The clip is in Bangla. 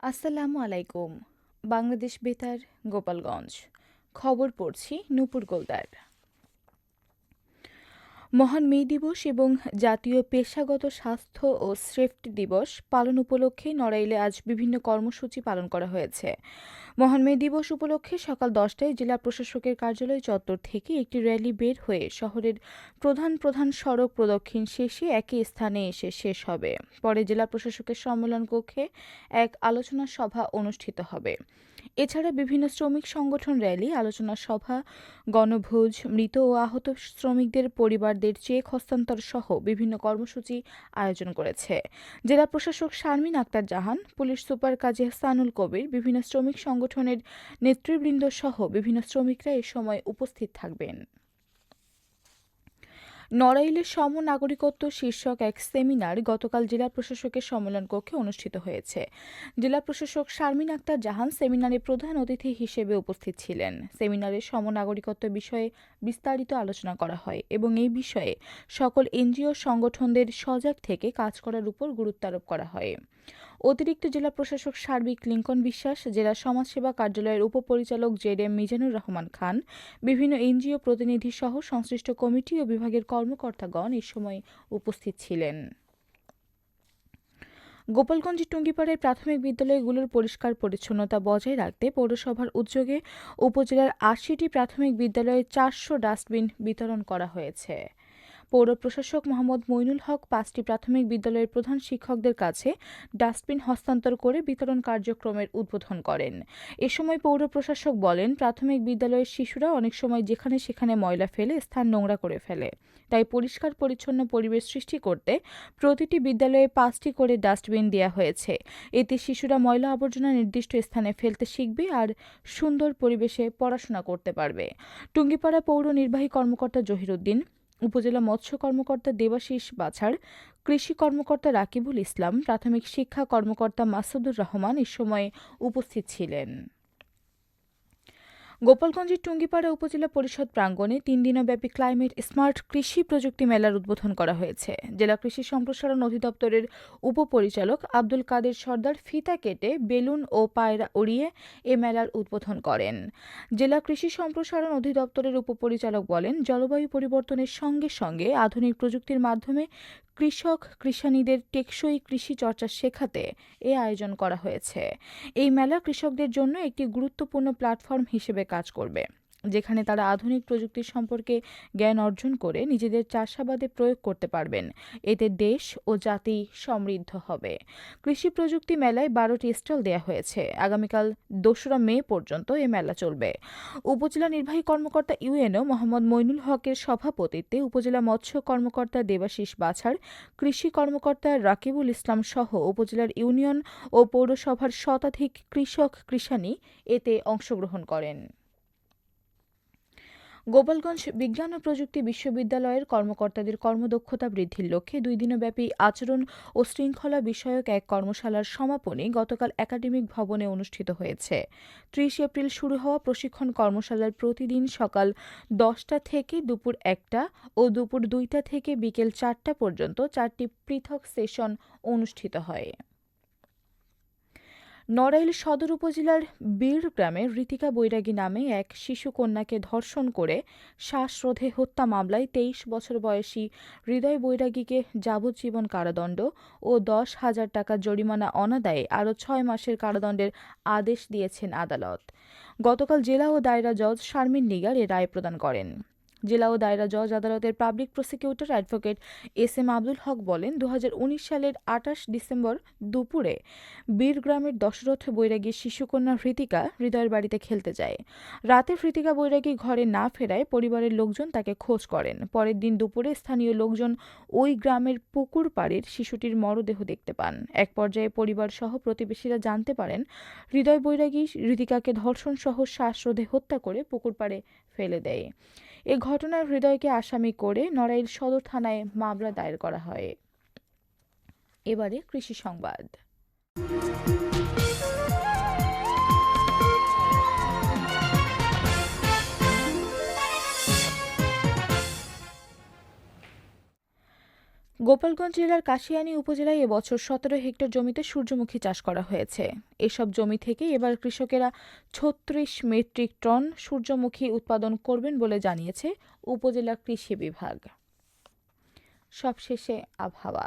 আসসালামু আলাইকুম বাংলাদেশ বেতার গোপালগঞ্জ। খবর পড়ছি নূপুর গোলদার। মহান মে দিবস এবং জাতীয় পেশাগত স্বাস্থ্য ও সেফটি দিবস পালন উপলক্ষে নড়াইলে আজ বিভিন্ন কর্মসূচি পালন করা হয়েছে। মহান মে দিবস উপলক্ষে সকাল দশটায় জেলা প্রশাসকের কার্যালয় চত্বর থেকে একটি র্যালি বের হয়ে শহরের প্রধান প্রধান সড়ক প্রদক্ষিণ শেষে একই স্থানে এসে শেষ হবে। পরে জেলা প্রশাসকের সম্মেলন কক্ষে এক আলোচনা সভা অনুষ্ঠিত হবে। এছাড়া বিভিন্ন শ্রমিক সংগঠন র্যালি, আলোচনা সভা, গণভোজ, মৃত ও আহত শ্রমিকদের পরিবারদের চেক হস্তান্তর সহ বিভিন্ন কর্মসূচি আয়োজন করেছে। জেলা প্রশাসক শারমিন আক্তার জাহান, পুলিশ সুপার কাজী হাসানুল কবির, বিভিন্ন শ্রমিক সংগঠনের নেতৃবৃন্দ সহ বিভিন্ন শ্রমিকরা এ সময় উপস্থিত থাকবেন। নড়াইলের সম নাগরিকত্ব শীর্ষক এক সেমিনার গতকাল জেলা প্রশাসকের সম্মেলন কক্ষে অনুষ্ঠিত হয়েছে। জেলা প্রশাসক শারমিন আক্তার জাহান সেমিনারে প্রধান অতিথি হিসেবে উপস্থিত ছিলেন। সেমিনারে সম নাগরিকত্ব বিষয়ে বিস্তারিত আলোচনা করা হয় এবং এই বিষয়ে সকল এনজিও সংগঠনদের সজাগ থেকে কাজ করার উপর গুরুত্ব আরোপ করা হয়। অতিরিক্ত জেলা প্রশাসক সার্বিক লিঙ্কন বিশ্বাস, জেলা সমাজসেবা কার্যালয়ের উপপরিচালক জেড এম মিজানুর রহমান খান, বিভিন্ন এনজিও প্রতিনিধি সহ সংশ্লিষ্ট কমিটি ও বিভাগের কর্মকর্তাগণ এ সময় উপস্থিত ছিলেন। গোপালগঞ্জ টুঙ্গিপাড়ায় প্রাথমিক বিদ্যালয়গুলোর পরিষ্কার পরিচ্ছন্নতা বজায় রাখতে পৌরসভার উদ্যোগে উপজেলার আশিটি প্রাথমিক বিদ্যালয়ে চারশো ডাস্টবিন বিতরণ করা হয়েছে। পৌর প্রশাসক মোহাম্মদ মইনুল হক পাঁচটি প্রাথমিক বিদ্যালয়ের প্রধান শিক্ষকদের কাছে ডাস্টবিন হস্তান্তর করে বিতরণ কার্যক্রমের উদ্বোধন করেন। এ সময় পৌর প্রশাসক বলেন, প্রাথমিক বিদ্যালয়ের শিশুরা অনেক সময় যেখানে সেখানে ময়লা ফেলে, স্থান নোংরা করে ফেলে। তাই পরিষ্কার, পরিচ্ছন্ন পরিবেশ সৃষ্টি করতে প্রতিটি বিদ্যালয়ে পাঁচটি করে ডাস্টবিন দেওয়া হয়েছে। এতে শিশুরা ময়লা আবর্জনা নির্দিষ্ট স্থানে ফেলতে শিখবে আর সুন্দর পরিবেশে পড়াশোনা করতে পারবে। টুঙ্গিপাড়া পৌর নির্বাহী কর্মকর্তা জহিরুদ্দিন উপজেলা মৎস্য কর্মকর্তা দেবাশিস বাছাড় কৃষি কর্মকর্তা রাকিবুল ইসলাম, প্রাথমিক শিক্ষা কর্মকর্তা মাসুদুর রহমান এ সময় উপস্থিত ছিলেন। গোপালগঞ্জের টুঙ্গিপাড়া উপজেলা পরিষদ প্রাঙ্গণে তিন দিনব্যাপী ক্লাইমেট স্মার্ট কৃষি প্রযুক্তি মেলার উদ্বোধন করা হয়েছে। জেলা কৃষি সম্প্রসারণ অধিদপ্তরের উপপরিচালক আব্দুল কাদের সর্দার ফিতা কেটে বেলুন ও পায়রা উড়িয়ে এ মেলার উদ্বোধন করেন। জেলা কৃষি সম্প্রসারণ অধিদপ্তরের উপপরিচালক বলেন, জলবায়ু পরিবর্তনের সঙ্গে সঙ্গে আধুনিক প্রযুক্তির মাধ্যমে কৃষক, কৃষানীদের টেকসই কৃষি চর্চা শেখাতে এ আয়োজন করা হয়েছে। এই মেলা কৃষকদের জন্য একটি গুরুত্বপূর্ণ প্ল্যাটফর্ম হিসেবে কাজ করবে। যেখানে তারা আধুনিক প্রযুক্তি সম্পর্কে জ্ঞান অর্জন করে নিজেদের চাষাবাদে প্রয়োগ করতে পারবেন। এতে দেশ ও জাতি সমৃদ্ধ হবে। কৃষি প্রযুক্তি মেলায় বারোটি স্টল দেওয়া হয়েছে। আগামীকাল দোসরা মে পর্যন্ত এ মেলা চলবে। উপজেলা নির্বাহী কর্মকর্তা ইউএনও মোহাম্মদ মইনুল হকের সভাপতিত্বে উপজেলা মৎস্য কর্মকর্তা দেবাশিস বাছার, কৃষি কর্মকর্তা রাকিবুল ইসলাম সহ উপজেলার ইউনিয়ন ও পৌরসভার শতাধিক কৃষক কৃষানি এতে অংশগ্রহণ করেন। গোপালগঞ্জ বিজ্ঞান ও প্রযুক্তি বিশ্ববিদ্যালয়ের কর্মকর্তাদের কর্মদক্ষতা বৃদ্ধির লক্ষ্যে দুই দিনব্যাপী আচরণ ও শৃঙ্খলা বিষয়ক এক কর্মশালার সমাপনী গতকাল একাডেমিক ভবনে অনুষ্ঠিত হয়েছে। ত্রিশ এপ্রিল শুরু হওয়া প্রশিক্ষণ কর্মশালার প্রতিদিন সকাল দশটা থেকে দুপুর একটা ও দুপুর দুইটা থেকে বিকেল চারটা পর্যন্ত চারটি পৃথক সেশন অনুষ্ঠিত হয়। নড়াইল সদর উপজেলার বীর গ্রামে ঋতিকা বৈরাগী নামে এক শিশু কন্যাকে ধর্ষণ করে শ্বাসরোধে হত্যা মামলায় তেইশ বছর বয়সী হৃদয় বৈরাগীকে যাবজ্জীবন কারাদণ্ড ও দশ হাজার টাকা জরিমানা অনাদায়ে আরও ছয় মাসের কারাদণ্ডের আদেশ দিয়েছেন আদালত। গতকাল জেলা ও দায়রা জজ শারমিন নিগার এ রায় প্রদান করেন। জেলা ও দায়রা জজ আদালতের public prosecutor advocate S M Abdul Haque বলেন দু হাজার উনিশ সালের আটাশ ডিসেম্বর দুপুরে বীরগ্রামের দশরথ বৈরাগী শিশুকন্যা হৃতিকা হৃদয়ের বাড়িতে খেলতে যায়। রাতে হৃতিকা বৈরাগী ঘরে না ফেরায় পরিবারের লোকজন তাকে খোঁজ করেন। পরের দিন দুপুরে স্থানীয় লোকজন ওই গ্রামের পুকুর পাড়ের শিশুটির মরদেহ দেখতে পান। এক পর্যায়ে পরিবার সহ প্রতিবেশীরা জানতে পারেন, হৃদয় বৈরাগী হৃতিকাকে ধর্ষণ সহ শ্বাসরোধে হত্যা করে পুকুর পাড়ে ফেলে দেয়। এ ঘটনার হৃদয়কে আসামি করে নড়াইল সদর থানায় মামলা দায়ের করা হয়। এবারে কৃষি সংবাদ। গোপালগঞ্জ জেলার কাশিয়ানী উপজেলায় এবছর সতেরো হেক্টর জমিতে সূর্যমুখী চাষ করা হয়েছে। এসব জমি থেকে এবার কৃষকেরা ছত্রিশ মেট্রিক টন সূর্যমুখী উৎপাদন করবেন বলে জানিয়েছে উপজেলা কৃষি বিভাগ। সবশেষে আবহাওয়া।